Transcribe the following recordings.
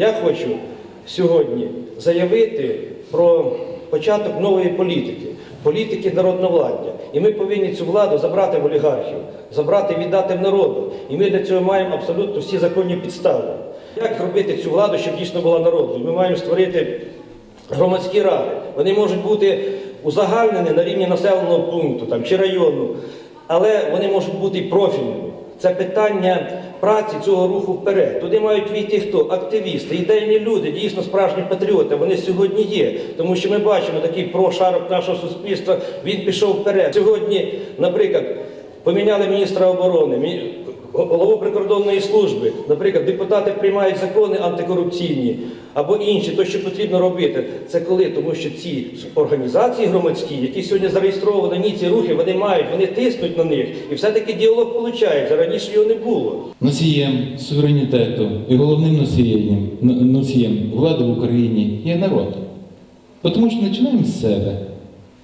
Я хочу сьогодні заявити про початок нової політики, політики народновладдя. І ми повинні цю владу забрати в олігархів, забрати віддати в народу. І ми для цього маємо абсолютно всі законні підстави. Як зробити цю владу, щоб дійсно була народною? Ми маємо створити громадські ради. Вони можуть бути узагальнені на рівні населеного пункту там, чи району, але вони можуть бути і профільними. Це питання праці цього руху вперед. Туди мають війти хто? Активісти, ідейні люди, дійсно справжні патріоти. Вони сьогодні є. Тому що ми бачимо такий прошарок нашого суспільства, він пішов вперед. Сьогодні, наприклад, поміняли міністра оборони, голову прикордонної служби. Наприклад, депутати приймають закони антикорупційні або інші, то що потрібно робити. Це коли? Тому що ці організації громадські, які сьогодні зареєстровані, ні, ці рухи, вони мають, вони тиснуть на них. І все-таки діалог виходить. Раніше його не було. Носієм суверенітету і головним носієм, носієм влади в Україні є народ. Тому що починаємо з себе.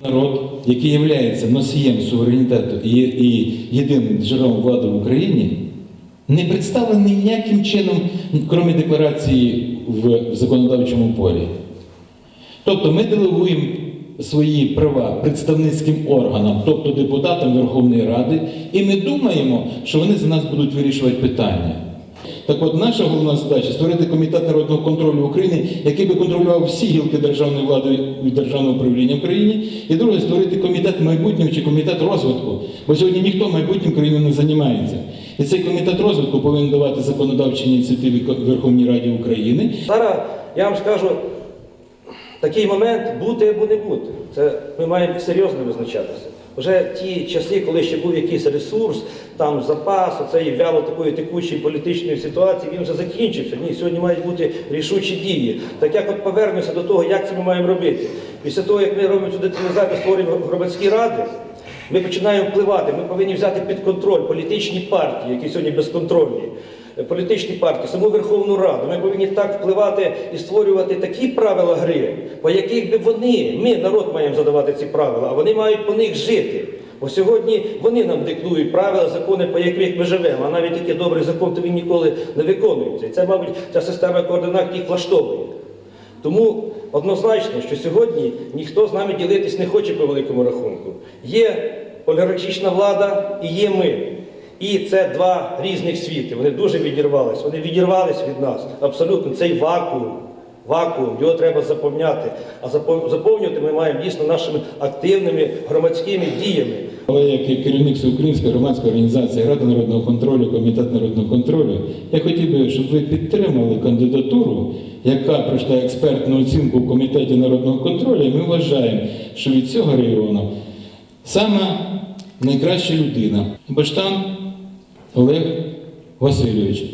Народ, який є носієм суверенітету і, єдиним джерелом влади в Україні, не представлений ніяким чином, крім декларації в законодавчому полі. Тобто ми делегуємо свої права представницьким органам, тобто депутатам Верховної Ради, і ми думаємо, що вони за нас будуть вирішувати питання. Так от наша головна задача створити комітет народного контролю України, який би контролював всі гілки державної влади і державного управління в країні. І друге, створити комітет майбутнього чи комітет розвитку. Бо сьогодні ніхто майбутнім країною не займається. І цей комітет розвитку повинен давати законодавчі ініціативи Верховній Раді України, Зараз я вам скажу, такий момент бути або не бути. Це ми маємо серйозно визначатися. Вже ті часи, коли ще був якийсь ресурс, там запас, оцеї вяло такої текучої політичної ситуації, він вже закінчився. Ні, сьогодні мають бути рішучі дії. Так як от повернемося до того, як це ми маємо робити. Після того, як ми робимо цю деталізацію, створюємо громадські ради, ми починаємо впливати. Ми повинні взяти під контроль політичні партії, які сьогодні безконтрольні. Політичні партії, саму Верховну Раду. Ми повинні так впливати і створювати такі правила гри, по яких би вони, ми, народ, маємо задавати ці правила, а вони мають по них жити. Бо сьогодні вони нам диктують правила, закони, по яких ми живемо, а навіть такий добрий закон, то він ніколи не виконується. І це, мабуть, ця система координат їх влаштовує. Тому однозначно, що сьогодні ніхто з нами ділитись не хоче по великому рахунку. Є олігархічна влада і є ми. І це два різних світи. Вони дуже відірвались. Вони відірвались від нас. Абсолютно цей вакуум. Вакуум, його треба заповняти. А заповнювати ми маємо дійсно нашими активними громадськими діями. Але як керівник Всеукраїнської громадської організації Рада народного контролю, Комітет народного контролю, я хотів би, щоб ви підтримали кандидатуру, яка пройшла експертну оцінку в комітеті народного контролю. І ми вважаємо, що від цього регіону саме найкраща людина Баштан Олег Васильович.